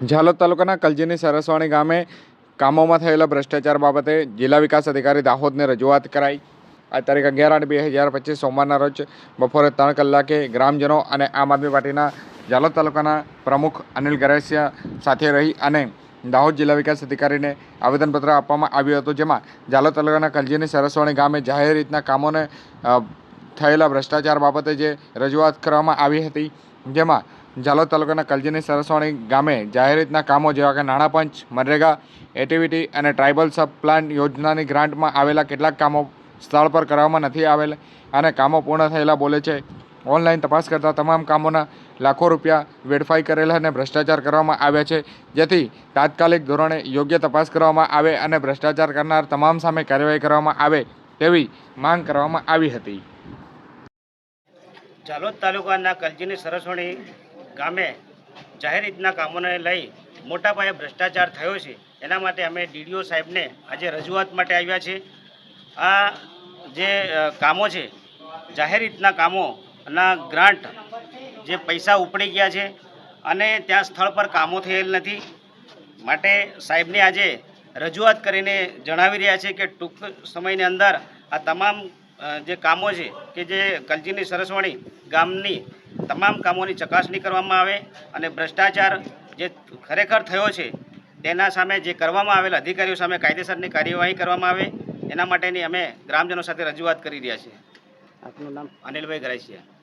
ઝાલોદ તાલુકાના કલજીની સરસવાણી ગામે કામોમાં થયેલા ભ્રષ્ટાચાર બાબતે જિલ્લા વિકાસ અધિકારી દાહોદને રજૂઆત કરાઈ. આ તારીખ અગિયાર આઠ બે હજાર પચીસ સોમવારના રોજ બપોરે ત્રણ કલાકે ગ્રામજનો અને આમ આદમી પાર્ટીના ઝાલોદ તાલુકાના પ્રમુખ અનિલ ગરેસિયા સાથે રહી અને દાહોદ જિલ્લા વિકાસ અધિકારીને આવેદનપત્ર આપવામાં આવ્યું હતું, જેમાં ઝાલોદ તાલુકાના કલજીની સરસવાણી ગામે જાહેર રીતના કામોને થયેલા ભ્રષ્ટાચાર બાબતે જે રજૂઆત કરવામાં આવી હતી, જેમાં ઝાલોદ તાલુકાના કલજીની સરસવાણી ગામે જાહેર રીતના કામો જેવા કે નાણાં પંચ, મનરેગા, એટીવીટી અને ટ્રાઇબલ સબ પ્લાન યોજનાની ગ્રાન્ટમાં આવેલા કેટલાક કામો સ્થળ પર કરવામાં નથી આવેલ અને કામો પૂર્ણ થયેલા બોલે છે. ઓનલાઈન તપાસ કરતા તમામ કામોના લાખો રૂપિયા વેડફાઈ કરેલા અને ભ્રષ્ટાચાર કરવામાં આવ્યા છે, જેથી તાત્કાલિક ધોરણે યોગ્ય તપાસ કરવામાં આવે અને ભ્રષ્ટાચાર કરનાર તમામ સામે કાર્યવાહી કરવામાં આવે તેવી માંગ કરવામાં આવી હતી. ઝાલોદ તાલુકાના કલજીની સરસવણી ગામે જાહેર રીતના કામોને લઈ મોટા પાયે ભ્રષ્ટાચાર થયો છે. એના માટે અમે ડીડીઓ સાહેબને આજે રજૂઆત માટે આવ્યા છે આ જે કામો છે, જાહેર રીતના કામોના ગ્રાન્ટ જે પૈસા ઉપડી ગયા છે અને ત્યાં સ્થળ પર કામો થયેલ નથી. માટે સાહેબને આજે રજૂઆત કરીને જણાવી રહ્યા છે કે ટૂંક સમયની અંદર આ તમામ જે કામો છે કે જે કલજીની સરસવાણી ગામની તમામ કામોની ચકાસણી કરવામાં આવે અને ભ્રષ્ટાચાર જે ખરેખર થયો છે તેના સામે જે કરવામાં આવેલ અધિકારીઓ સામે કાયદેસરની કાર્યવાહી કરવામાં આવે એના માટેની અમે ગ્રામજનો સાથે રજૂઆત કરી રહ્યા છીએ. આપનું નામ? અનિલભાઈ ગરાસિયા